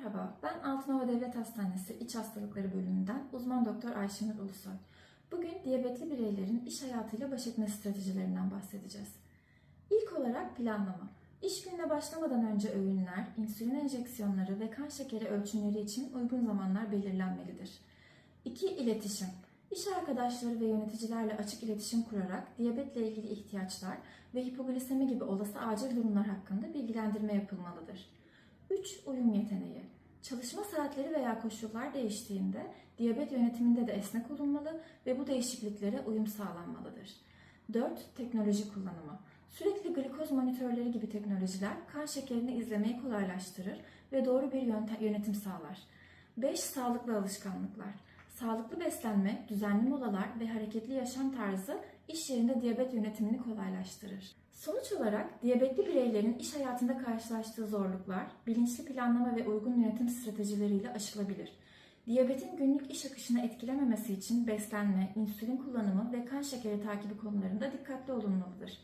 Merhaba, ben Altınova Devlet Hastanesi İç Hastalıkları Bölümünden uzman doktor Ayşenur Ulusoy. Bugün diyabetli bireylerin iş hayatıyla baş etme stratejilerinden bahsedeceğiz. İlk olarak planlama. İş gününe başlamadan önce öğünler, insülin enjeksiyonları ve kan şekeri ölçümleri için uygun zamanlar belirlenmelidir. 2. İletişim. İş arkadaşları ve yöneticilerle açık iletişim kurarak diyabetle ilgili ihtiyaçlar ve hipoglisemi gibi olası acil durumlar hakkında bilgilendirme yapılmalıdır. 3. Uyum yeteneği. Çalışma saatleri veya koşullar değiştiğinde diyabet yönetiminde de esnek olunmalı ve bu değişikliklere uyum sağlanmalıdır. 4. Teknoloji kullanımı. Sürekli glikoz monitörleri gibi teknolojiler kan şekerini izlemeyi kolaylaştırır ve doğru bir yönetim sağlar. 5. Sağlıklı alışkanlıklar. Sağlıklı beslenme, düzenli molalar ve hareketli yaşam tarzı iş yerinde diyabet yönetimini kolaylaştırır. Sonuç olarak diyabetli bireylerin iş hayatında karşılaştığı zorluklar bilinçli planlama ve uygun yönetim stratejileriyle aşılabilir. Diyabetin günlük iş akışını etkilememesi için beslenme, insülin kullanımı ve kan şekeri takibi konularında dikkatli olunmalıdır.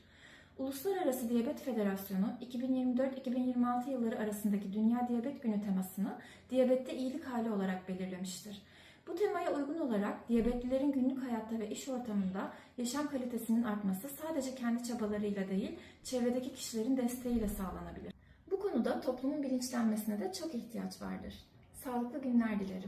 Uluslararası Diyabet Federasyonu 2024-2026 yılları arasındaki Dünya Diyabet Günü temasını diyabette iyilik hali olarak belirlemiştir. Bu temaya uygun olarak diyabetlilerin günlük hayatta ve iş ortamında yaşam kalitesinin artması sadece kendi çabalarıyla değil, çevredeki kişilerin desteğiyle sağlanabilir. Bu konuda toplumun bilinçlenmesine de çok ihtiyaç vardır. Sağlıklı günler dilerim.